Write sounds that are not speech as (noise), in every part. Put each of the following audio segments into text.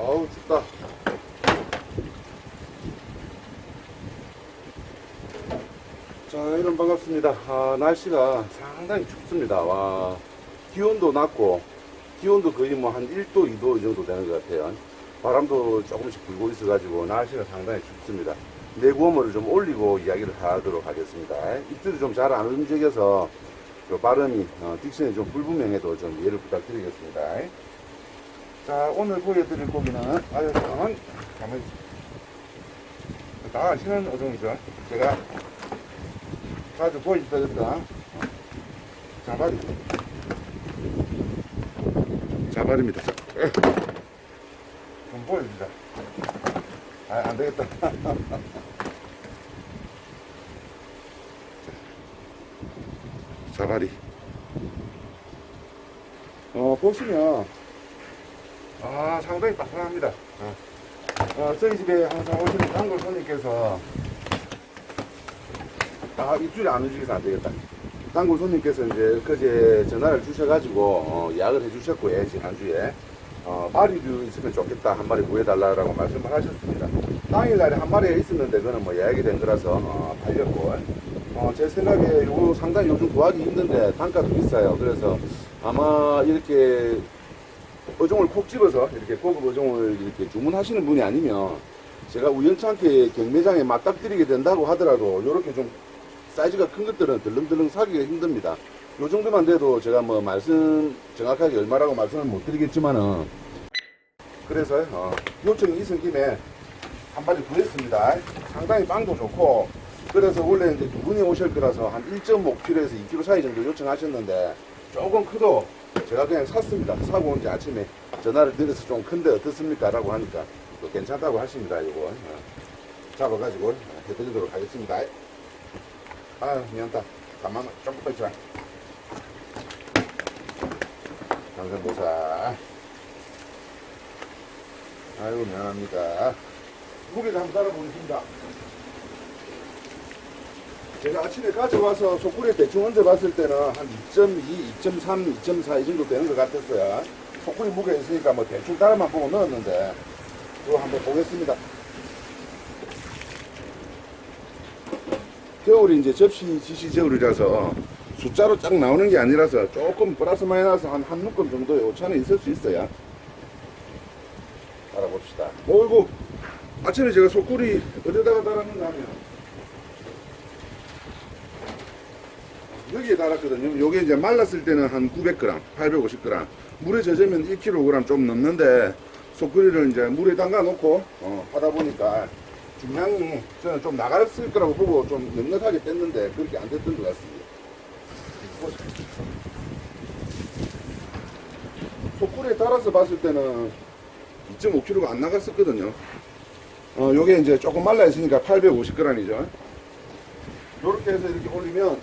아우 춥다. 자, 여러분 반갑습니다. 아, 날씨가 상당히 춥습니다. 와, 기온도 낮고, 기온도 거의 뭐 한 1도, 2도 이 정도 되는 것 같아요. 바람도 조금씩 불고 있어 가지고 날씨가 상당히 춥습니다. 내구음을 좀 올리고 이야기를 하도록 하겠습니다. 입술이 좀 잘 안 움직여서 그 발음이, 어, 딕션이 좀 불분명해도 좀 이해를 부탁드리겠습니다. 자, 오늘 보여드릴 고기는, 아유, 가만, 가만히. 다 아시는 어종이죠. 제가 자주 보여드렸던 자발이. 자발입니다. 자, 좀 보여주자. 아, 안 되겠다. (laughs) 자발이. 어, 보시면, 아, 상당히 바삭합니다. 어. 어, 저희 집에 항상 오시는 단골 손님께서, 아, 입줄이 안 움직여서 안 되겠다. 단골 손님께서 이제 그제 전화를 주셔가지고, 어, 예약을 해주셨고요, 지난주에. 어, 마리류 있으면 좋겠다. 한 마리 구해달라고 말씀을 하셨습니다. 당일날에 한 마리가 있었는데, 그거는 뭐 예약이 된 거라서, 어, 팔렸고. 어, 제 생각에 요거 상당히 요즘 구하기 힘든데, 단가도 비싸요. 그래서 아마 이렇게 어종을 콕 집어서 이렇게 고급 어종을 이렇게 주문하시는 분이 아니면 제가 우연찮게 경매장에 맞닥뜨리게 된다고 하더라도 이렇게 좀 사이즈가 큰 것들은 들렁들렁 사기가 힘듭니다. 요 정도만 돼도 제가 뭐 말씀 정확하게 얼마라고 말씀을 못 드리겠지만은 그래서 어, 요청이 있은 김에 한 마리 구했습니다. 상당히 빵도 좋고 그래서 원래 이제 두 분이 오실 거라서 한 1.5kg에서 2kg 사이 정도 요청하셨는데 조금 크도 제가 그냥 샀습니다. 사고 이제 아침에 전화를 드려서 좀 큰데 어떻습니까? 라고 하니까 또 괜찮다고 하십니다. 이거 어, 잡아가지고 해드리도록 하겠습니다. 아유 미안다. 가만 조금 있자. 당근보사. 아이고 미안합니다. 무게를 한번 따라 보겠습니다. 제가 아침에 가져와서 속구리에 대충 얹어봤을 때는 한 2.2, 2.3, 2.4 이 정도 되는 것 같았어요. 속구리 무게 있으니까 뭐 대충 따라만 보고 넣었는데 이거 한번 보겠습니다. 겨울이 이제 접시 지시 겨울이라서 숫자로 쫙 나오는 게 아니라서 조금 플러스 마이너스 한 한 묶음 정도의 오차는 있을 수 있어요. 알아봅시다. 어이구 아침에 제가 속구리 어디다가 달았는가 하면 여기에 달았거든요. 요게 이제 말랐을 때는 한 900g, 850g. 물에 젖으면 1kg 좀 넘는데 속구리를 이제 물에 담가 놓고 어, 하다 보니까 중량이 저는 좀 나갔을 거라고 보고 좀 넉넉하게 뗐는데 그렇게 안 됐던 것 같습니다. 속구리에 따라서 봤을 때는 2.5kg가 안 나갔었거든요. 어, 요게 이제 조금 말라 있으니까 850g이죠. 요렇게 해서 이렇게 올리면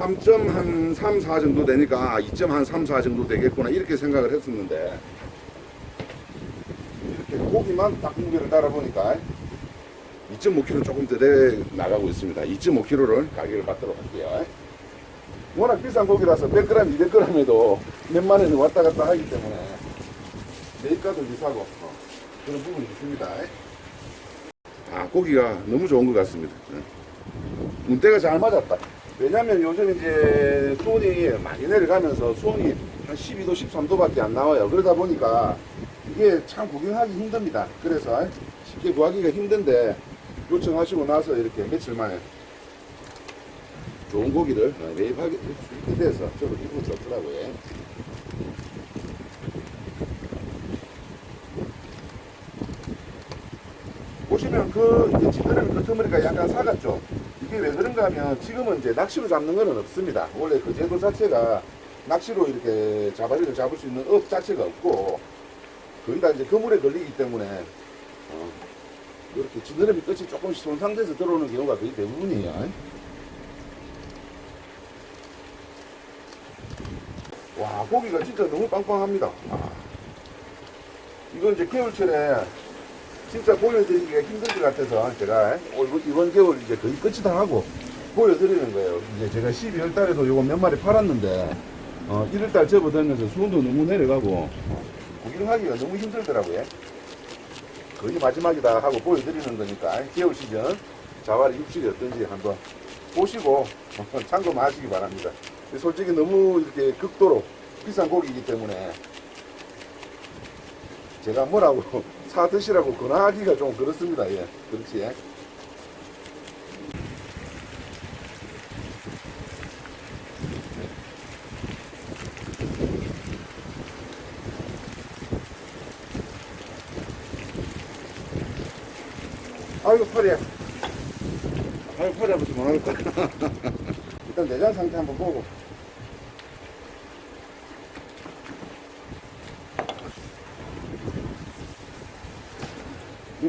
3.3, 4 정도 되니까 2.3, 4 정도 되겠구나 이렇게 생각을 했었는데 이렇게 고기만 딱 무게를 따라보니까 2.5kg 조금 더돼 나가고 있습니다. 2.5kg를 가격을 받도록 할게요. 워낙 비싼 고기라서 100g, 200g에도 몇만 원이 왔다 갔다 하기 때문에 매입가도 비싸고 어, 그런 부분이 있습니다. 아 고기가 너무 좋은 것 같습니다. 네. 문대가 잘 맞았다. 왜냐면 요즘 이제 수온이 많이 내려가면서 수온이 한 12도, 13도밖에 안 나와요. 그러다 보니까 이게 참 구경하기 힘듭니다. 그래서 쉽게 구하기가 힘든데 요청하시고 나서 이렇게 며칠 만에 좋은 고기를 매입하게 돼서 저도 기분이 좋더라고요. 보시면 그 이제 지느러미 끄트머리가 약간 사갔죠. 이게 왜 그런가 하면 지금은 이제 낚시로 잡는 거는 없습니다. 원래 그 제도 자체가 낚시로 이렇게 자바리를 잡을 수 있는 업 자체가 없고 거의 다 이제 그물에 걸리기 때문에 어, 이렇게 지느러미 끝이 조금씩 손상돼서 들어오는 경우가 거의 대부분이에요. 와 고기가 진짜 너무 빵빵합니다. 아, 이건 이제 겨울철에 진짜 보여드리기가 힘들 것 같아서 제가 올- 이번 겨울 이제 거의 끝이 다 하고 보여드리는 거예요. 이제 제가 12월 달에도 요거 몇 마리 팔았는데 어, 1월 달 접어들면서 수온도 너무 내려가고 구경하기가 너무 힘들더라고요. 거의 마지막이다 하고 보여드리는 거니까 겨울 시즌 자활 육질이 어떤지 한번 보시고 (laughs) 참고하시기 바랍니다. 솔직히 너무 이렇게 극도로 비싼 고기이기 때문에 제가 뭐라고 (laughs) 사 드시라고 권하기가 좀 그렇습니다. 예, 그렇지. 아이고 팔이야. 아이고 팔이 아프지 못하겠다. 일단 내장 상태 한번 보고.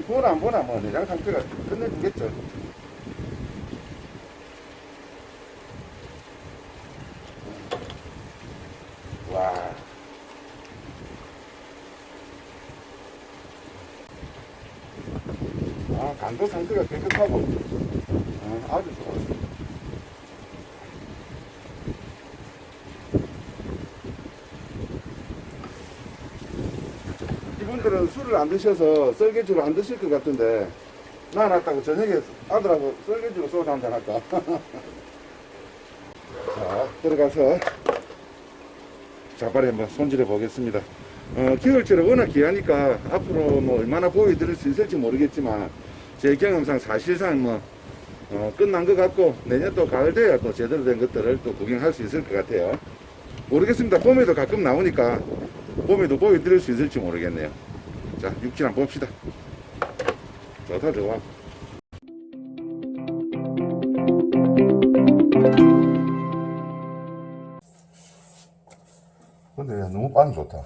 이 보나 안 보나 뭐 내장 상태가 끝내주겠죠. 와. 아, 간도 상태가 깨끗하고 아, 아주 좋았습니다. 이분들은 술을 안 드셔서 썰개주를 안 드실 것 같은데 나 났다고 저녁에 아들하고 썰개주로 소주 한잔 할까? 자, 들어가서 자발에 한번 손질해 보겠습니다. 어, 겨울철에 워낙 귀하니까 앞으로 뭐 얼마나 보여드릴 수 있을지 모르겠지만 제 경험상 사실상 뭐 어, 끝난 것 같고 내년 또 가을 돼야 또 제대로 된 것들을 또 구경할 수 있을 것 같아요. 모르겠습니다. 봄에도 가끔 나오니까 봄에도 보여드릴 수 있을지 모르겠네요. 자, 육질 한번 봅시다. 좋다, 좋아. 근데 너무 빵이 좋다.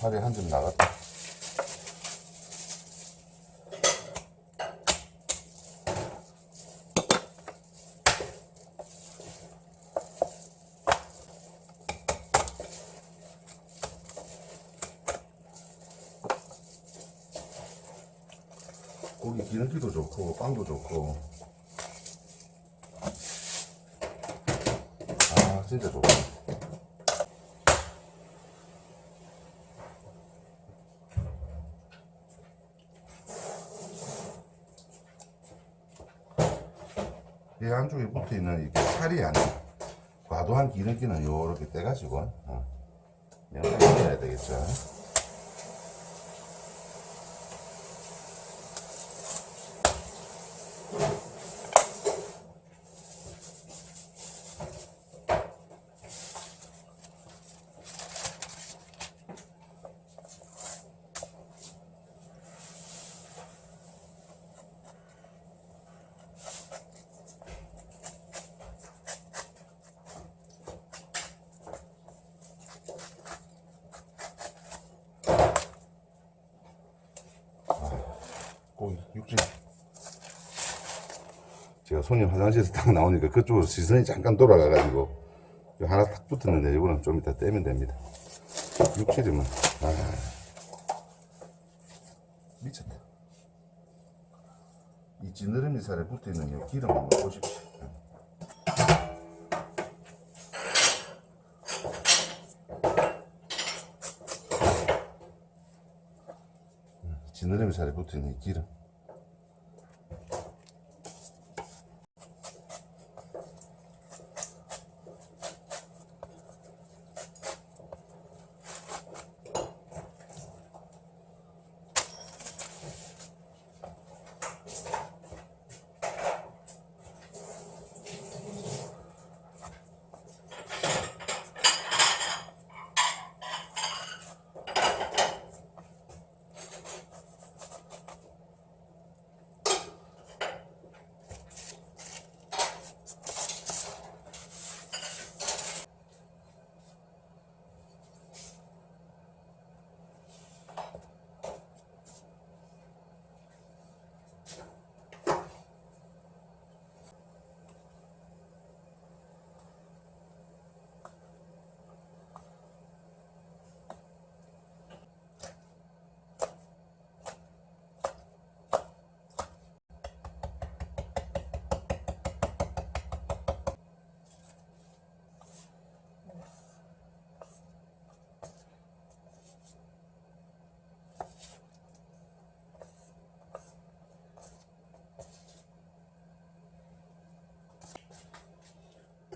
살이 한 점 나갔다. 고기 기름기도 좋고 빵도 좋고 아 진짜 좋아 이 안쪽에 붙어있는 이게 살이 아니야 과도한 기름기는 요렇게 떼가지고 어. 명확히 해야 되겠죠 고기 육즙 제가 손님 화장실에서 딱 나오니까 그쪽으로 시선이 잠깐 돌아가가지고 요 하나 딱 붙었는데 이거는 좀 이따 떼면 됩니다. 육즙이면 아. 미쳤다 이 지느러미 살에 붙어있는 이 기름 한번 보십시오 지느러미 살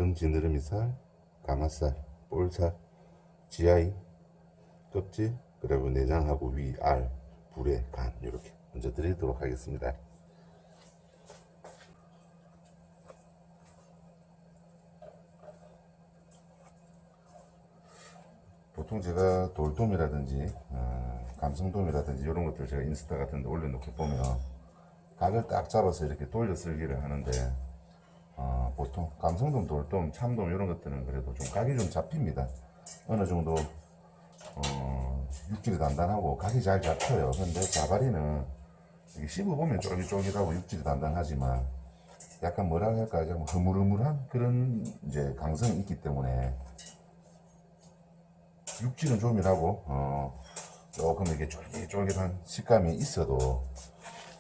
에 붙어있는 이 기름 등 지느러미살, 가마살, 볼살, 지아이, 껍질, 그리고 내장하고 위, 알, 불에, 간 이렇게 먼저 드리도록 하겠습니다. 보통 제가 돌돔이라든지 어, 감성돔이라든지 이런 것들 제가 인스타 같은 데 올려놓고 보면 각을 딱 잡아서 이렇게 돌려 쓸기를 하는데 어, 보통 감성돔, 돌돔, 참돔 이런 것들은 그래도 좀 각이 좀 잡힙니다. 어느 정도 어, 육질이 단단하고 각이 잘 잡혀요. 근데 자바리는 씹어보면 쫄깃쫄깃하고 육질이 단단하지만 약간 뭐라 할까 좀 흐물흐물한 그런 이제 강성이 있기 때문에 육질은 좀이라고 어, 조금 이렇게 쫄깃쫄깃한 식감이 있어도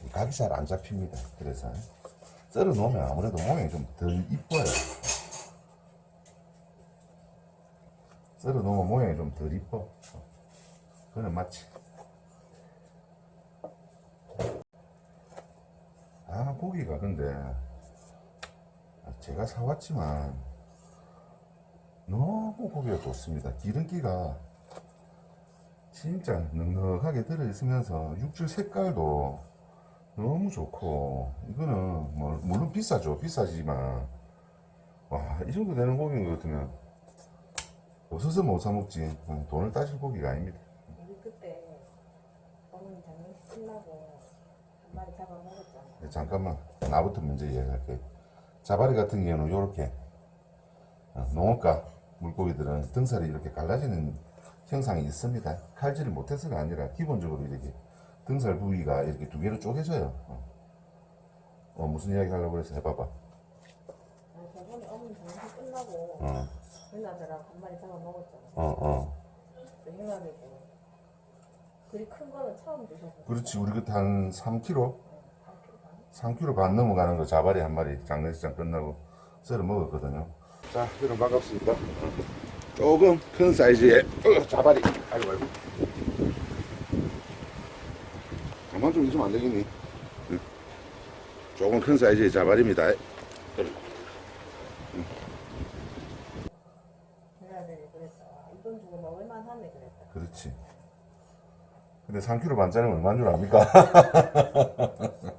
이 각이 잘 안 잡힙니다. 그래서 썰어 놓으면 아무래도 모양이 좀 덜 이뻐요. 썰어 놓으면 모양이 좀 덜 이뻐. 그는 맞지. 아 고기가 근데 제가 사왔지만 너무 고기가 좋습니다. 기름기가 진짜 넉넉하게 들어있으면서 육질 색깔도 너무 좋 고. 이거는 뭐 물론 비싸죠. 비싸지만. 와 이 정도 되는 고기인 것 같으면 없어서 못 사 먹지. 어, 돈을 따질 고기가 아닙니다. 우리 그때 어머니 장례식 끝나고 한 마리 잡아 먹었잖아. 네, 잠깐만. 나부터 먼저 이야기할게 자바리 같은 경우는 이렇게 농업가 물고기들은 등살이 이렇게 갈라지는 형상이 있습니다. 칼질을 못해서가 아니라 기본적으로 이렇게 등살 부위가 이렇게 두 개로 쪼개져요 어, 어, 무슨 이야기 하려고 그래서 해봐봐 아, 저번에 어머니 장례식 끝나고 어, 누나들하고 한 마리 잡아 먹었잖아. 어, 어. 그 해가지고 그리 큰 거는 처음 드셔봤어. 그렇지 우리 그때 한 3kg 한 킬로 반? 3kg 반 넘어가는 거 자바리 한 마리 장례식장 끝나고 썰어 먹었거든요. 자, 여러분 반갑습니다. 조금 큰 사이즈의 어, 자바리. 아이고 아이고. 가만 좀 있으면 안 되겠니? 응. 조금 큰 사이즈의 그랬다. 그렇지. 근데 3kg 반짜리는 얼마인 줄 압니까? (laughs)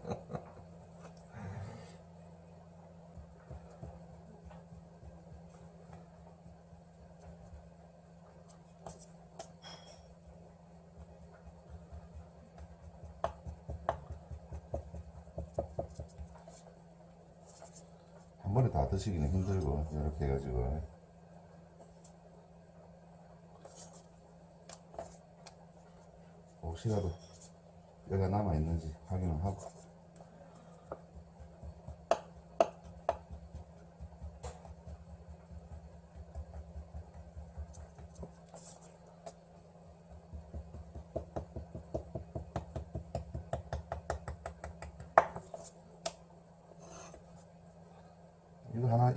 한 드시기는 힘들고 이렇게 해가지고. 혹시라도 뼈가 남아있는지 확인을 하고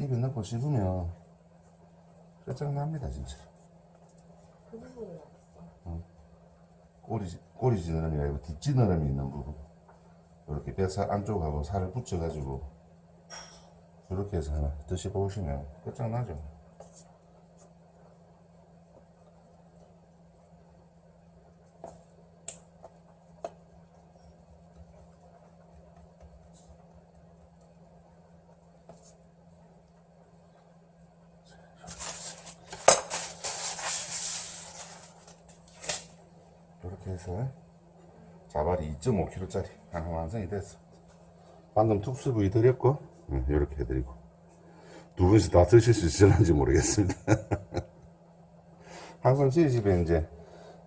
이거 넣고 씹으면 끝장납니다 진짜? 꼬리, 꼬리 지느러미가 아니고 뒷지느러미 있는 부분. 이렇게 뱃살 안쪽하고 살을 붙여가지고 이렇게 해서 하나 드셔보시면 끝장나죠 이렇게 해서 자발이 2.5kg짜리 하나 완성이 됐어. 방금 특수 부위 드렸고 이렇게 해드리고 두 분씩 다 드실 수 있을지 모르겠습니다. (laughs) 항상 저희 집에 이제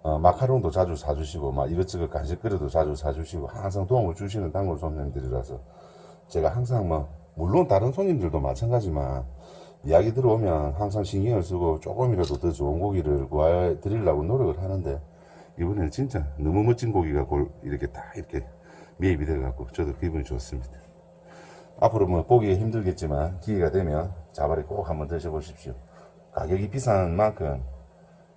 어, 마카롱도 자주 사주시고 막 이것저것 간식거리도 자주 사주시고 항상 도움을 주시는 단골 손님들이라서 제가 항상 뭐 물론 다른 손님들도 마찬가지만 이야기 들어오면 항상 신경을 쓰고 조금이라도 더 좋은 고기를 구해 드리려고 노력을 하는데 이번에는 진짜 너무 멋진 고기가 골 이렇게 딱 이렇게 매입이 돼갖고 저도 기분이 좋습니다. 앞으로 뭐 보기 힘들겠지만 기회가 되면 자바리 꼭 한번 드셔보십시오. 가격이 비싼 만큼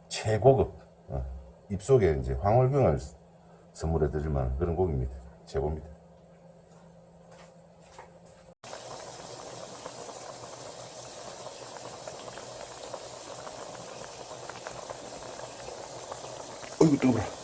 최고급 어, 입속에 이제 황홀병을 선물해 드릴 만한 그런 고기입니다. 최고입니다. outubro.